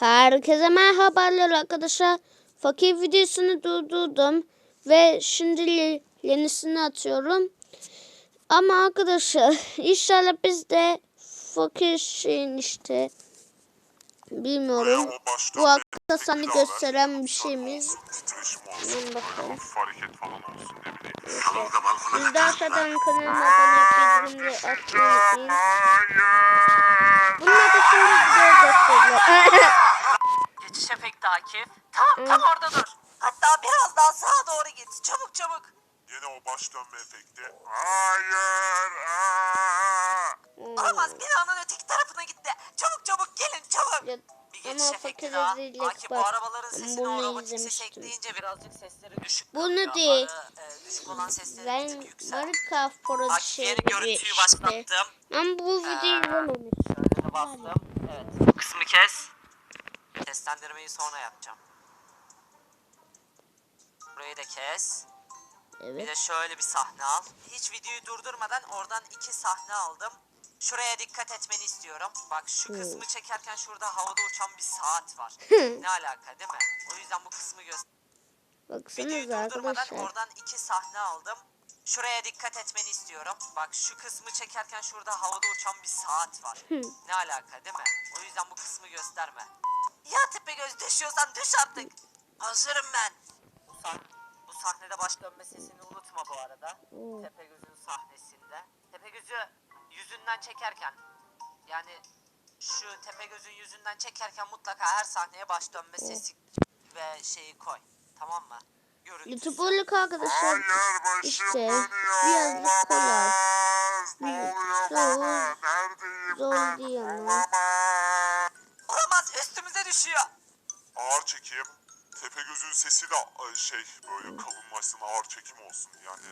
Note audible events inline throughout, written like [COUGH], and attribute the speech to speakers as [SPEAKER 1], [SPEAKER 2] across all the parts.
[SPEAKER 1] Herkese merhabalar arkadaşlar. Fakir videosunu durdurdum ve şimdi ye- yenisini atıyorum. Ama arkadaşlar [LAUGHS] inşallah biz de fakir şeyin işte bilmiyorum. Bu akılda sana gösteren bir şeyimiz. Hemen bakalım. Siz de aşağıdan kanalıma abone açmayı unutmayın. Bunun da şimdi video gösteriyor.
[SPEAKER 2] Geçiş efekti Akif. Tam tam orada dur. Hatta biraz daha sağa doğru git. Çabuk çabuk.
[SPEAKER 3] Yine o baş dönme efekti. Hayır. Aa!
[SPEAKER 2] Olamaz binanın öteki tarafına gitti. Çabuk çabuk gelin çabuk.
[SPEAKER 1] Ya,
[SPEAKER 2] Bir
[SPEAKER 1] ama
[SPEAKER 2] geçiş efekti
[SPEAKER 1] fakir
[SPEAKER 2] daha.
[SPEAKER 1] rezillik
[SPEAKER 2] Akif bu
[SPEAKER 1] bak.
[SPEAKER 2] arabaların sesini
[SPEAKER 1] Bunu
[SPEAKER 2] o robotik ses
[SPEAKER 1] izlemiştim.
[SPEAKER 2] ekleyince birazcık sesleri düşük
[SPEAKER 1] Bunu
[SPEAKER 2] kalıyor.
[SPEAKER 1] değil.
[SPEAKER 2] Ara, e, düşük olan sesleri bir
[SPEAKER 1] Ben
[SPEAKER 2] tık yükselt.
[SPEAKER 1] Marika Foro
[SPEAKER 2] Akif
[SPEAKER 1] şey
[SPEAKER 2] yeni
[SPEAKER 1] gibi
[SPEAKER 2] görüntüyü
[SPEAKER 1] işte.
[SPEAKER 2] başlattım.
[SPEAKER 1] Ben bu videoyu izlememiştim.
[SPEAKER 2] Şöyle de bastım. Evet. Bu kısmı kes. Seslendirmeyi sonra yapacağım. Burayı da kes. Bir
[SPEAKER 1] Evet.
[SPEAKER 2] de şöyle bir sahne al. Hiç videoyu durdurmadan oradan iki sahne aldım. Şuraya dikkat etmeni istiyorum. Bak şu kısmı çekerken şurada havada uçan bir saat var. [LAUGHS] ne alaka değil mi? O yüzden bu kısmı göster. Videoyu
[SPEAKER 1] Baksanıza
[SPEAKER 2] durdurmadan
[SPEAKER 1] arkadaşlar.
[SPEAKER 2] oradan iki sahne aldım. Şuraya dikkat etmeni istiyorum. Bak şu kısmı çekerken şurada havada uçan bir saat var. ne alaka değil mi? O yüzden bu kısmı gösterme. Ya Tepegöz düşüyorsan düş artık. Hazırım ben. Bu, sah- bu sahnede baş dönme sesini unutma bu arada. Tepegöz'ün sahnesinde. Tepegöz'ü yüzünden çekerken yani şu Tepegöz'ün yüzünden çekerken mutlaka her sahneye baş dönme sesi ve şeyi koy. Tamam mı? Görüntüsü.
[SPEAKER 1] YouTuber'lık arkadaşlar
[SPEAKER 3] Hayır başım
[SPEAKER 1] işte
[SPEAKER 3] dönüyor.
[SPEAKER 1] birazcık kolay.
[SPEAKER 3] Olamaz. Ne oluyor
[SPEAKER 1] zor-
[SPEAKER 3] bana? Neredeyim
[SPEAKER 1] zor
[SPEAKER 3] ben?
[SPEAKER 1] değil ama.
[SPEAKER 3] Olamaz.
[SPEAKER 2] Olamaz düşüyor.
[SPEAKER 3] Ağır çekim. Tepegöz'ün sesi de e, şey böyle kalınlaşsın ağır çekim olsun yani.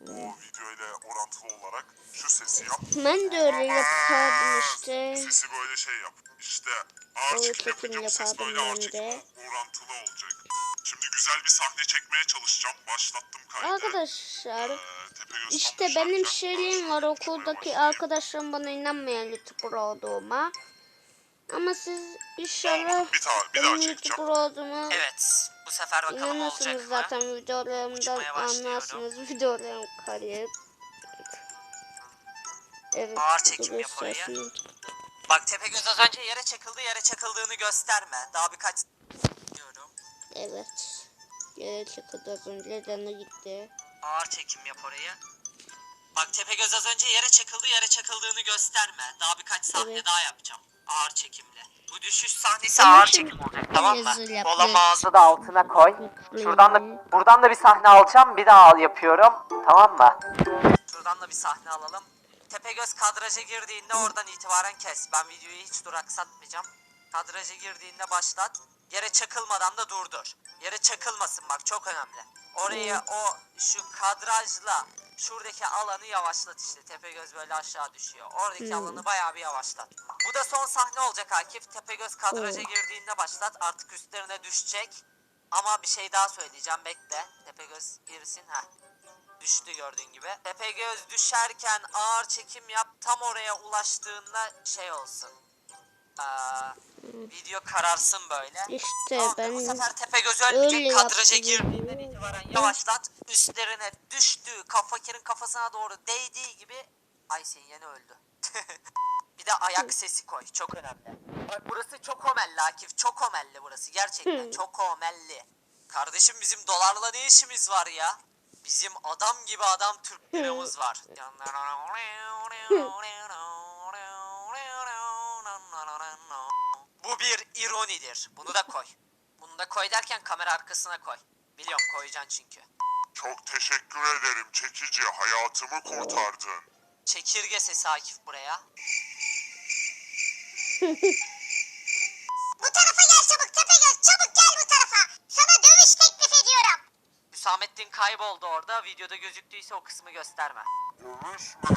[SPEAKER 3] O video ile orantılı olarak şu sesi yap.
[SPEAKER 1] Ben de öyle yapardım işte.
[SPEAKER 3] Sesi böyle şey yap. İşte ağır
[SPEAKER 1] Ağır
[SPEAKER 3] çekim
[SPEAKER 1] çekim
[SPEAKER 3] bu ses
[SPEAKER 1] yapardım
[SPEAKER 3] böyle ağır
[SPEAKER 1] ben
[SPEAKER 3] çekim
[SPEAKER 1] de.
[SPEAKER 3] orantılı olacak. Şimdi güzel bir sahne çekmeye çalışacağım. Başlattım kaydı.
[SPEAKER 1] Arkadaşlar
[SPEAKER 3] Ee, Tepegöz
[SPEAKER 1] işte benim
[SPEAKER 3] düşerken
[SPEAKER 1] şeyliğim var okuldaki arkadaşlarım bana inanmayan YouTuber olduğuma. Ama siz inşallah
[SPEAKER 3] Bir daha, bir
[SPEAKER 1] benim
[SPEAKER 3] daha çekeceğim.
[SPEAKER 1] YouTuber olduğumu
[SPEAKER 2] Evet. Bu sefer bakalım olacak
[SPEAKER 1] inanırsınız
[SPEAKER 2] mı?
[SPEAKER 1] zaten videolarımdan anlarsınız videolarım kayıp. Evet.
[SPEAKER 2] Ağır çekim
[SPEAKER 1] bu
[SPEAKER 2] yap oraya.
[SPEAKER 1] göstersin.
[SPEAKER 2] Bak Tepegöz az önce yere çakıldı. Yere çakıldığını gösterme. Daha birkaç diyorum.
[SPEAKER 1] Evet. Yere çıktı az önce canı gitti.
[SPEAKER 2] Ağır çekim yap oraya. Bak Tepegöz az önce yere çakıldı. Yere çakıldığını gösterme. Daha birkaç sahne
[SPEAKER 1] Evet.
[SPEAKER 2] daha yapacağım. Ağır çekimle. Bu düşüş sahnesi ağır çekim olacak tamam mı?
[SPEAKER 1] yap,
[SPEAKER 2] Olamazı da altına koy. Şuradan da buradan da bir sahne alacağım. Bir daha al yapıyorum. Tamam mı? Şuradan da bir sahne alalım. Tepegöz kadraja girdiğinde oradan itibaren kes. Ben videoyu hiç duraksatmayacağım. Kadraja girdiğinde başlat. Yere çakılmadan da durdur. Yere çakılmasın bak çok önemli. Oraya o şu kadrajla şuradaki alanı yavaşlat işte. Tepegöz böyle aşağı düşüyor. Oradaki
[SPEAKER 1] Hmm.
[SPEAKER 2] alanı bayağı bir yavaşlat. Bu da son sahne olacak Akif. Tepegöz kadraja
[SPEAKER 1] Hmm.
[SPEAKER 2] girdiğinde başlat. Artık üstlerine düşecek. Ama bir şey daha söyleyeceğim bekle. Tepegöz girsin ha. Düştü gördüğün gibi. Tepegöz düşerken ağır çekim yap. Tam oraya ulaştığında şey olsun. Aa, video kararsın böyle.
[SPEAKER 1] İşte
[SPEAKER 2] Tamam,
[SPEAKER 1] ben
[SPEAKER 2] bu sefer Tepegöz
[SPEAKER 1] öyle
[SPEAKER 2] ölmeyecek. Kadraja girdiğinden itibaren yavaşlat. Üstlerine düştüğü, kafakirin kafasına doğru değdiği gibi Aysen yeni öldü. [LAUGHS] bir de ayak sesi koy. Çok önemli. Bak burası çok omelli Akif. Çok omelli burası. Gerçekten çok omelli. Kardeşim bizim dolarla ne işimiz var ya? Bizim adam gibi adam Türk liramız var. Bu bir ironidir. Bunu da koy. Bunu da koy derken kamera arkasına koy. Biliyorum koyacaksın çünkü.
[SPEAKER 3] Çok teşekkür ederim çekici. Hayatımı kurtardın.
[SPEAKER 2] Çekirge sesi Akif buraya.
[SPEAKER 4] Bu tarafa gel çabuk Tepegöz çabuk gel bu tarafa. Sana dövüş teklif ediyorum.
[SPEAKER 2] Hüsamettin kayboldu orada. Videoda gözüktüyse o kısmı gösterme.
[SPEAKER 3] Dövüş mü?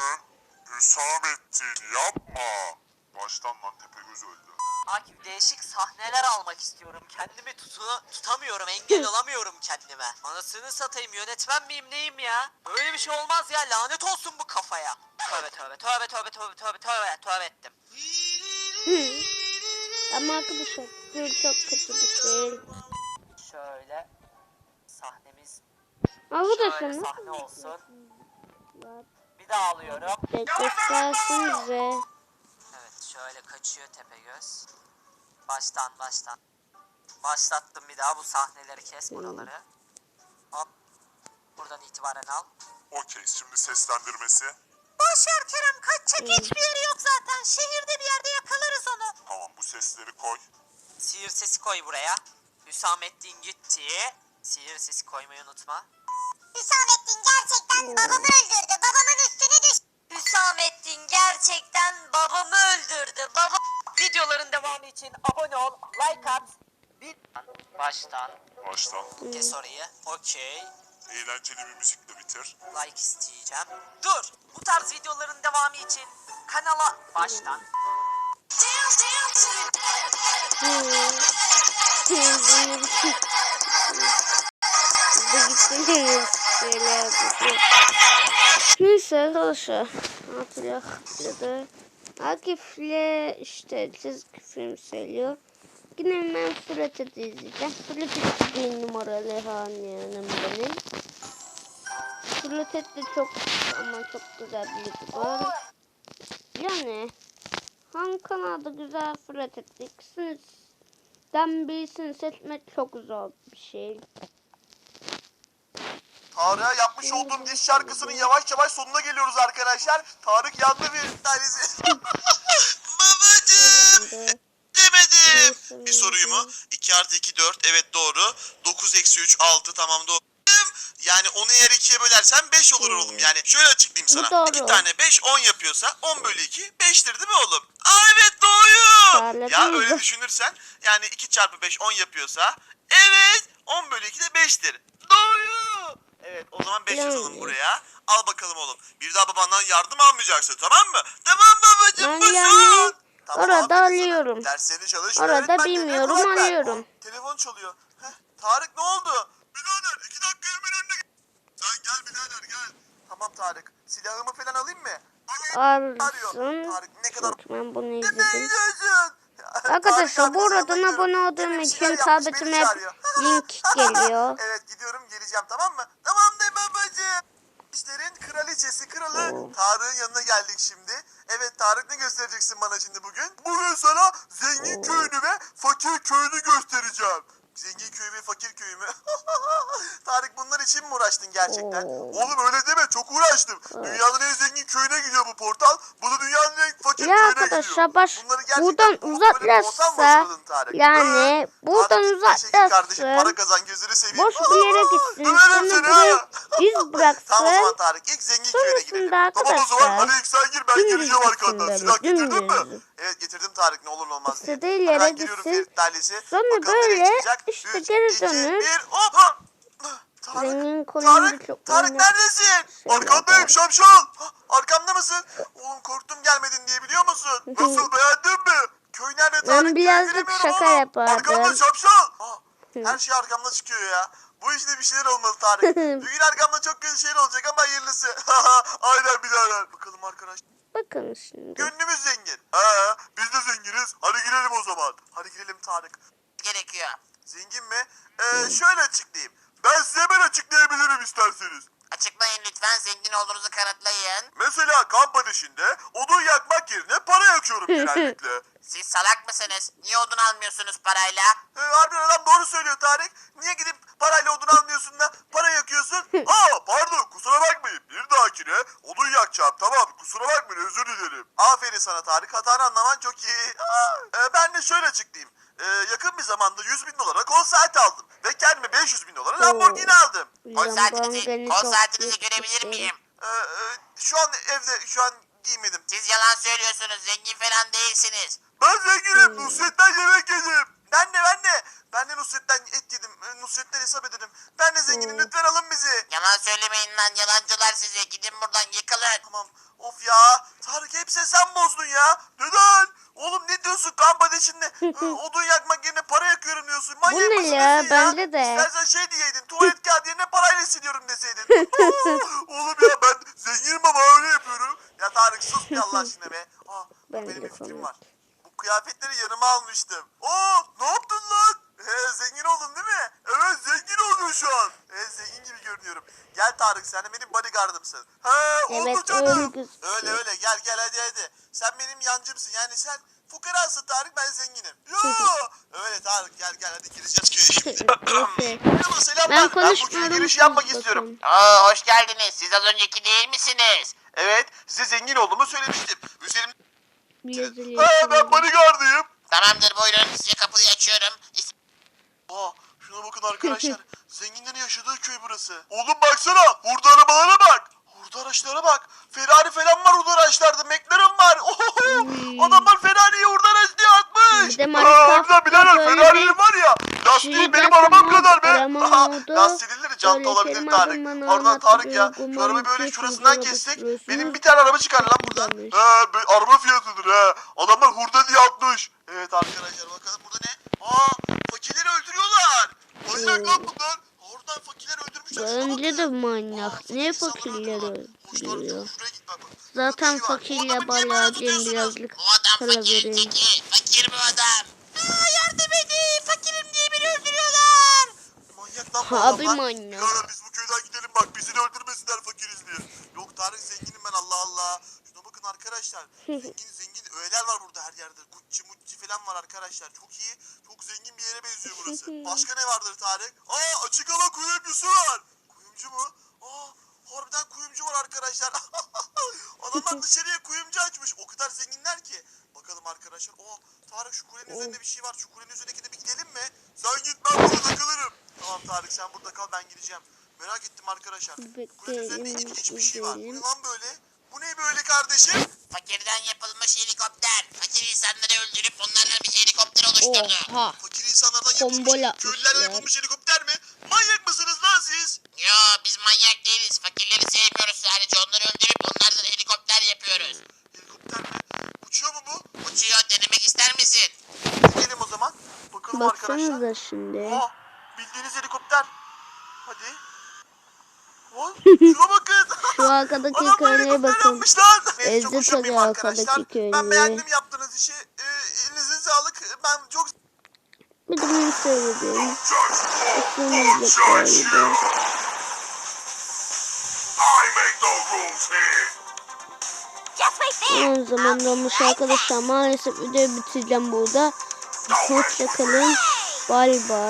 [SPEAKER 3] Hüsamettin yapma. Baştan lan Tepegöz öldü.
[SPEAKER 2] Akif değişik sahneler almak istiyorum. Kendimi tutunu, tutamıyorum. Engel [LAUGHS] olamıyorum kendime. Anasını satayım yönetmen miyim neyim ya? Böyle bir şey olmaz ya. Lanet olsun bu kafaya. Tövbe tövbe tövbe tövbe tövbe tövbe tövbe tövbe ettim.
[SPEAKER 1] Ama arkadaşlar küfür çok kötü bir şey.
[SPEAKER 2] Şöyle sahnemiz şöyle
[SPEAKER 1] sana.
[SPEAKER 2] sahne olsun. Bir daha alıyorum.
[SPEAKER 1] Göstersenize.
[SPEAKER 2] Evet şöyle kaçıyor Tepegöz. Baştan baştan. Başlattım bir daha bu sahneleri kes buraları. Hop. Buradan itibaren al.
[SPEAKER 3] Okey şimdi seslendirmesi.
[SPEAKER 4] Boşver Kerem kaçacak hiçbir yeri yok zaten. Şehirde bir yerde yakalarız onu.
[SPEAKER 3] Tamam bu sesleri koy.
[SPEAKER 2] Sihir sesi koy buraya. Hüsamettin gitti. Sihir sesi koymayı unutma.
[SPEAKER 4] Hüsamettin gerçekten babamı öldürdü.
[SPEAKER 2] Hüsamettin gerçekten babamı öldürdü. Baba... Videoların devamı için abone ol, like at. Bir... Baştan.
[SPEAKER 3] Baştan.
[SPEAKER 2] Kes orayı. Okey.
[SPEAKER 3] Eğlenceli bir müzikle bitir.
[SPEAKER 2] Like isteyeceğim. Dur. Bu tarz videoların devamı için kanala baştan.
[SPEAKER 1] Neyse arkadaşlar. Hatırladı. Akif'le işte çizgi film söylüyor. Yine ben Fırat'ı izleyeceğim. Fırat bir numaralı hanım benim. Fırat de çok ama çok güzel bir YouTuber. Yani hangi kanalda güzel Fırat ikisiniz den birisini seçmek çok zor bir şey.
[SPEAKER 5] Tarık'a yapmış olduğum diş şarkısının yavaş yavaş sonuna geliyoruz arkadaşlar. Tarık yandı bir tanesi. [LAUGHS] Babacım demedim. Bir soruyu mu? 2 artı 2 4 evet doğru. 9 eksi 3 6 tamam doğru. Yani onu eğer ikiye bölersen 5 olur oğlum. Yani şöyle açıklayayım sana.
[SPEAKER 1] doğru.
[SPEAKER 5] 2 tane 5 10 yapıyorsa 10 bölü 2 5'tir değil mi oğlum? Aa evet doğru. Ya öyle düşünürsen yani 2 çarpı 5 10 yapıyorsa evet 10 bölü 2 de 5'tir. Doğru. Evet o zaman 5 yazalım buraya. Al bakalım oğlum. Bir daha babandan yardım almayacaksın tamam mı? Tamam babacığım busun.
[SPEAKER 1] yani
[SPEAKER 5] Tamam,
[SPEAKER 1] orada
[SPEAKER 5] aferin sana.
[SPEAKER 1] alıyorum.
[SPEAKER 5] Derslerini çalış.
[SPEAKER 1] Orada
[SPEAKER 5] öğretmenlerine
[SPEAKER 1] bilmiyorum,
[SPEAKER 5] kulak ver.
[SPEAKER 1] alıyorum.
[SPEAKER 5] Telefon çalıyor. Heh, Tarık ne oldu? Birader iki dakika hemen önüne gel. Sen gel birader gel. Tamam Tarık. Silahımı falan alayım mı? Arıyor.
[SPEAKER 1] Arsın.
[SPEAKER 5] Tarık ne kadar
[SPEAKER 1] Ben bunu
[SPEAKER 5] ne
[SPEAKER 1] izledim.
[SPEAKER 5] diyorsun?
[SPEAKER 1] Arkadaşlar bu
[SPEAKER 5] arkasına
[SPEAKER 1] abone olduğum için tabletime link [LAUGHS] geliyor.
[SPEAKER 5] evet gidiyorum geleceğim tamam mı? Tamam de babacığım. İşlerin kraliçesi kralı
[SPEAKER 1] Oo.
[SPEAKER 5] Tarık'ın yanına geldik şimdi. Evet Tarık ne göstereceksin bana şimdi bugün? Bugün sana zengin köyünü ve fakir köyünü göstereceğim. Zengin köyü ve fakir köyü mü? [LAUGHS] Tarık bunlar için mi uğraştın gerçekten? Oğlum öyle deme çok uğraştım. Dünyanın en zengin köyüne gidiyor bu portal. Bu da dünyanın en fakir
[SPEAKER 1] Ya
[SPEAKER 5] köyüne
[SPEAKER 1] arkadaşlar
[SPEAKER 5] gidiyor.
[SPEAKER 1] baş
[SPEAKER 5] Bunları gerçekten
[SPEAKER 1] buradan
[SPEAKER 5] bulup böyle bir portal mı
[SPEAKER 1] uzaklaşsa
[SPEAKER 5] hazırladın Tarık?
[SPEAKER 1] yani
[SPEAKER 5] Hı?
[SPEAKER 1] buradan
[SPEAKER 5] Tarık, teşekkür kardeşim para
[SPEAKER 1] uzaklaşsın
[SPEAKER 5] kazan gözünü seveyim.
[SPEAKER 1] boş bir yere [LAUGHS] gitsin
[SPEAKER 5] Döverim
[SPEAKER 1] sonra
[SPEAKER 5] seni
[SPEAKER 1] burayı
[SPEAKER 5] ha.
[SPEAKER 1] iz [LAUGHS]
[SPEAKER 5] Tamam o
[SPEAKER 1] bıraksın
[SPEAKER 5] zaman Tarık ilk zengin köyüne gidelim.
[SPEAKER 1] Sonrasında
[SPEAKER 5] Tamam o zaman
[SPEAKER 1] arkadaşlar,
[SPEAKER 5] hadi ilk sen gir ben
[SPEAKER 1] dümdüz
[SPEAKER 5] geleceğim
[SPEAKER 1] gitsin
[SPEAKER 5] arkandan.
[SPEAKER 1] böyle,
[SPEAKER 5] Silah getirdin mi?
[SPEAKER 1] dümdüz.
[SPEAKER 5] Evet getirdim Tarık ne olur ne olmaz diye.
[SPEAKER 1] İstediği
[SPEAKER 5] Hemen
[SPEAKER 1] yere
[SPEAKER 5] giriyorum
[SPEAKER 1] gitsin.
[SPEAKER 5] Ferit Dairesi.
[SPEAKER 1] Sonra
[SPEAKER 5] Bakalım nereye
[SPEAKER 1] böyle
[SPEAKER 5] çıkacak?
[SPEAKER 1] işte
[SPEAKER 5] Üç,
[SPEAKER 1] geri
[SPEAKER 5] iki,
[SPEAKER 1] dönür.
[SPEAKER 5] bir, hop ha. Tarık,
[SPEAKER 1] Zengin kolunda çok
[SPEAKER 5] Tarık, Tarık
[SPEAKER 1] oynar.
[SPEAKER 5] neredesin?
[SPEAKER 1] Şey
[SPEAKER 5] Arkandayım şapşal. Arkamda mısın? Oğlum korktum gelmedin diye biliyor musun? Nasıl beğendin mi? Köy nerede Tarık?
[SPEAKER 1] Birazcık şaka
[SPEAKER 5] oğlum.
[SPEAKER 1] yapardım.
[SPEAKER 5] Arkamda şapşal. Her şey arkamda çıkıyor ya. Bu işte bir şeyler olmalı Tarık. [LAUGHS] Bugün arkamda çok kötü şeyler olacak ama hayırlısı. [LAUGHS] Aynen birader. Bakalım arkadaş.
[SPEAKER 1] Bakın şimdi
[SPEAKER 5] Gönlümüz zengin. He, biz de zenginiz. Hadi girelim o zaman. Hadi girelim Tarık. Gerekiyor. Zengin mi? Ee, şöyle açıklayayım. Ben size hemen açıklayabilirim isterseniz.
[SPEAKER 6] Açıklayın lütfen zengin olduğunuzu kanıtlayın.
[SPEAKER 5] Mesela kamp ateşinde odun yakmak yerine para yakıyorum genellikle. [LAUGHS]
[SPEAKER 6] Siz salak mısınız? Niye odun almıyorsunuz parayla?
[SPEAKER 5] Ee, harbiden adam doğru söylüyor Tarık. Niye gidip parayla odun almıyorsun da para yakıyorsun? [LAUGHS] Aa pardon kusura bakmayın. Bir dahakine odun yakacağım tamam kusura bakmayın özür dilerim. Aferin sana Tarık hatanı anlaman çok iyi. Aa, e, ben de şöyle açıklayayım. Ee, yakın bir zamanda 100 bin dolara kol aldım. Ve kendime 500 bin dolara Lamborghini aldım.
[SPEAKER 6] Kol saatinizi, kol görebilir miyim?
[SPEAKER 5] Ee, e, şu an evde şu an giymedim.
[SPEAKER 6] Siz yalan söylüyorsunuz. Zengin falan değilsiniz.
[SPEAKER 5] Ben zenginim. Nusret'ten yemek yedim. Ben de ben de. Ben de Nusret'ten et yedim. Ee, Nusret'ten hesap ederim. Ben de zenginim. Lütfen alın bizi.
[SPEAKER 6] Yalan söylemeyin lan yalancılar size. Gidin buradan yıkılın.
[SPEAKER 5] Tamam. Of ya. Tarık hepsini sen bozdun ya. Neden? Oğlum ne diyorsun kamp ateşinde? Ee, [LAUGHS] Odun yakmak yerine para yakıyorum diyorsun. Manyak
[SPEAKER 1] Bu ne
[SPEAKER 5] mısın
[SPEAKER 1] ya?
[SPEAKER 5] nesin
[SPEAKER 1] Bence de.
[SPEAKER 5] İstersen şey diyeydin. Tuvalet [LAUGHS] kağıdı yerine parayla siliyorum deseydin. Oğlum ya ben zenginim ama öyle yapıyorum. Ya Tarık sus bir Allah aşkına be. Aa,
[SPEAKER 1] Ben
[SPEAKER 5] benim
[SPEAKER 1] de
[SPEAKER 5] bir fikrim
[SPEAKER 1] komik.
[SPEAKER 5] var. Kıyafetleri yanıma almıştım. Oo ne yaptın lan? He, zengin oldun değil mi? Evet zengin oldun şu an. He, zengin gibi görünüyorum. Gel Tarık sen de benim bodyguardımsın. He oldu
[SPEAKER 1] Evet,
[SPEAKER 5] canım.
[SPEAKER 1] öyle.
[SPEAKER 5] Öyle öyle gel gel hadi hadi. Sen benim yancımsın yani sen fukarasın Tarık ben zenginim. Yo öyle Tarık gel gel hadi gireceğiz köye şimdi. Merhaba selamlar.
[SPEAKER 1] Ben
[SPEAKER 5] bu köye giriş yapmak istiyorum.
[SPEAKER 6] Oo, hoş geldiniz. Siz az önceki değil misiniz?
[SPEAKER 5] Evet size zengin olduğumu söylemiştim. Üzerimde
[SPEAKER 1] yazılı
[SPEAKER 5] He ben bodyguardıyım.
[SPEAKER 6] Tamamdır buyurun. Size kapıyı açıyorum. İs-
[SPEAKER 5] Aa şuna bakın arkadaşlar. [LAUGHS] Zenginlerin yaşadığı köy burası. Oğlum baksana. Hurda arabalara bak. Hurda araçlara bak. Ferrari falan var hurda araçlarda. McLaren var. Oho,
[SPEAKER 1] Hmm.
[SPEAKER 5] Adamlar Ferrari'ye hurda aracı diye atmış.
[SPEAKER 1] Bir de
[SPEAKER 5] Aa,
[SPEAKER 1] Minecraft'ta
[SPEAKER 5] harbiden birader
[SPEAKER 1] böyle
[SPEAKER 5] Ferrari'nin var ya. Lastiği
[SPEAKER 1] şey
[SPEAKER 5] benim
[SPEAKER 1] zaten
[SPEAKER 5] arabam
[SPEAKER 1] arama [LAUGHS]
[SPEAKER 5] Aha,
[SPEAKER 1] oldu.
[SPEAKER 5] Jant
[SPEAKER 1] Böyle
[SPEAKER 5] olabilir Tarık.
[SPEAKER 1] anlattı,
[SPEAKER 5] Tarık ya. Şu arabayı böyle şurasından kessek. Benim bir tane araba çıkar lan buradan. He, araba fiyatıdır he. Adamlar hurda diye atmış. Evet arkadaşlar bakalım burada ne? Aa fakirleri öldürüyorlar. Manyak lan bunlar. Oradan fakirleri öldürmüşler.
[SPEAKER 1] Bence de manyak.
[SPEAKER 5] insanları
[SPEAKER 1] fakirleri öldürüyor? Zaten fakirle bayağı birazcık para
[SPEAKER 6] teki. Fakir bu adam.
[SPEAKER 4] Aa, yardım edin. Fakirim diye beni öldürüyorlar.
[SPEAKER 5] Adamlar.
[SPEAKER 1] manyak.
[SPEAKER 5] Ya biz bu köyden gidelim bak bizi de öldürmesinler fakiriz diye. Yok Tarık zenginim ben Allah Allah. Şuna bakın arkadaşlar. Zengin zengin öğeler var burada her yerde. Gucci mucci falan var arkadaşlar. Çok iyi. Çok zengin bir yere benziyor burası. Başka ne vardır Tarık? Aa açık hava kuyumcusu var. Kuyumcu mu? Aa harbiden kuyumcu var arkadaşlar. [LAUGHS] Adamlar dışarıya kuyumcu açmış. O kadar zenginler ki. Bakalım arkadaşlar. Oo Tarık şu kulenin üzerinde bir şey var. Şu kulenin üzerindekine bir gidelim mi? Sen git ben. Tamam Tarık sen burada kal ben gideceğim. Merak ettim arkadaşlar. Kulenin üzerinde ilginç bir şey var. Bu ne lan böyle? Bu ne böyle kardeşim?
[SPEAKER 6] Fakirden yapılmış helikopter. Fakir insanları öldürüp onlardan bir helikopter oluşturdu.
[SPEAKER 1] Oha.
[SPEAKER 5] Fakir insanlardan yapılmış,
[SPEAKER 1] yapmışlar.
[SPEAKER 5] köylülerden yapılmış helikopter mi? Manyak mısınız lan siz?
[SPEAKER 6] Yo biz manyak değiliz. Fakirleri sevmiyoruz sadece. Onları öldürüp onlardan helikopter yapıyoruz.
[SPEAKER 5] Helikopter mi? Uçuyor mu bu?
[SPEAKER 6] Uçuyor denemek ister misin?
[SPEAKER 5] Gidelim o zaman. Bakalım arkadaşlar.
[SPEAKER 1] Baksanıza şimdi.
[SPEAKER 5] Aa, bildiğiniz helikopter. Hadi. Vay, şuna bakın. [LAUGHS]
[SPEAKER 1] Şu arkadaki
[SPEAKER 5] Adamlar
[SPEAKER 1] köylüye bakın. Ezdi tabii
[SPEAKER 5] arkadaşlar.
[SPEAKER 1] arkadaki
[SPEAKER 5] Ben
[SPEAKER 1] köylüyü.
[SPEAKER 5] beğendim yaptığınız işi. Ee, elinize sağlık. Ben çok
[SPEAKER 1] Bir de ben
[SPEAKER 3] here.
[SPEAKER 4] Just wait there.
[SPEAKER 1] O zaman olmuş arkadaşlar. Maalesef videoyu bitireceğim burada. Hoşçakalın. Bay bay.